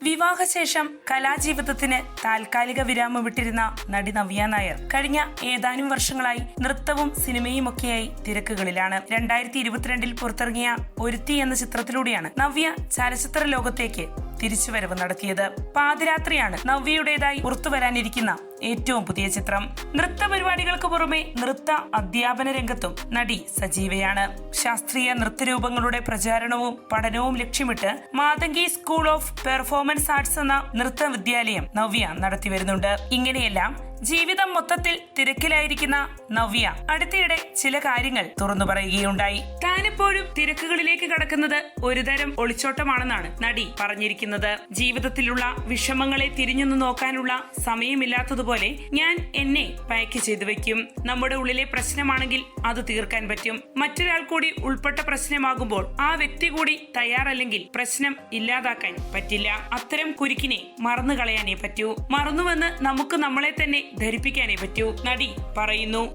വിവാഹശേഷം കലാജീവിതത്തിന് താൽക്കാലിക വിരാമം വിട്ടിരുന്ന നടി നവ്യ നായർ കഴിഞ്ഞ ഏതാനും വർഷങ്ങളായി നൃത്തവും സിനിമയും ഒക്കെയായി തിരക്കുകളിലാണ്. രണ്ടായിരത്തി ഇരുപത്തിരണ്ടിൽ പുറത്തിറങ്ങിയ ഒരുത്തി എന്ന ചിത്രത്തിലൂടെയാണ് നവ്യ ചലച്ചിത്ര ലോകത്തേക്ക് തിരിച്ചുവരവ് നടത്തിയത്. പാതിരാത്രിയാണ് നവ്യയുടേതായി പുറത്തുവരാനിരിക്കുന്ന ഏറ്റവും പുതിയ ചിത്രം. നൃത്ത പരിപാടികൾക്ക് പുറമെ നൃത്ത അധ്യാപന രംഗത്തും നടി സജീവയാണ്. ശാസ്ത്രീയ നൃത്തരൂപങ്ങളുടെ പ്രചാരണവും പഠനവും ലക്ഷ്യമിട്ട് Matangi school of performance arts എന്ന നൃത്ത വിദ്യാലയം നവ്യ നടത്തിവരുന്നുണ്ട്. ഇങ്ങനെയെല്ലാം ജീവിതം മൊത്തത്തിൽ തിരക്കിലായിരിക്കുന്ന നവ്യ അടുത്തിടെ ചില കാര്യങ്ങൾ തുറന്നു പറയുകയുണ്ടായി. താനിപ്പോഴും തിരക്കുകളിലേക്ക് കടക്കുന്നത് ഒരുതരം ഒളിച്ചോട്ടമാണെന്നാണ് നടി പറഞ്ഞിരിക്കുന്നത്. ജീവിതത്തിലുള്ള വിഷമങ്ങളെ തിരിഞ്ഞൊന്നു നോക്കാനുള്ള സമയമില്ലാത്തതുപോലെ ഞാൻ എന്നെ പാക്ക് ചെയ്തു വെക്കും. നമ്മുടെ ഉള്ളിലെ പ്രശ്നമാണെങ്കിൽ അത് തീർക്കാൻ പറ്റും. മറ്റൊരാൾ കൂടി ഉൾപ്പെട്ട പ്രശ്നമാകുമ്പോൾ ആ വ്യക്തി കൂടി തയ്യാറല്ലെങ്കിൽ പ്രശ്നം ഇല്ലാതാക്കാൻ പറ്റില്ല. അത്തരം കുരുക്കിനെ മറന്നു കളയാനേ പറ്റൂ. മറന്നുവെന്ന് നമുക്ക് നമ്മളെ തന്നെ ധരിപ്പിക്കാനേ പറ്റൂ. നടി പറയുന്നു.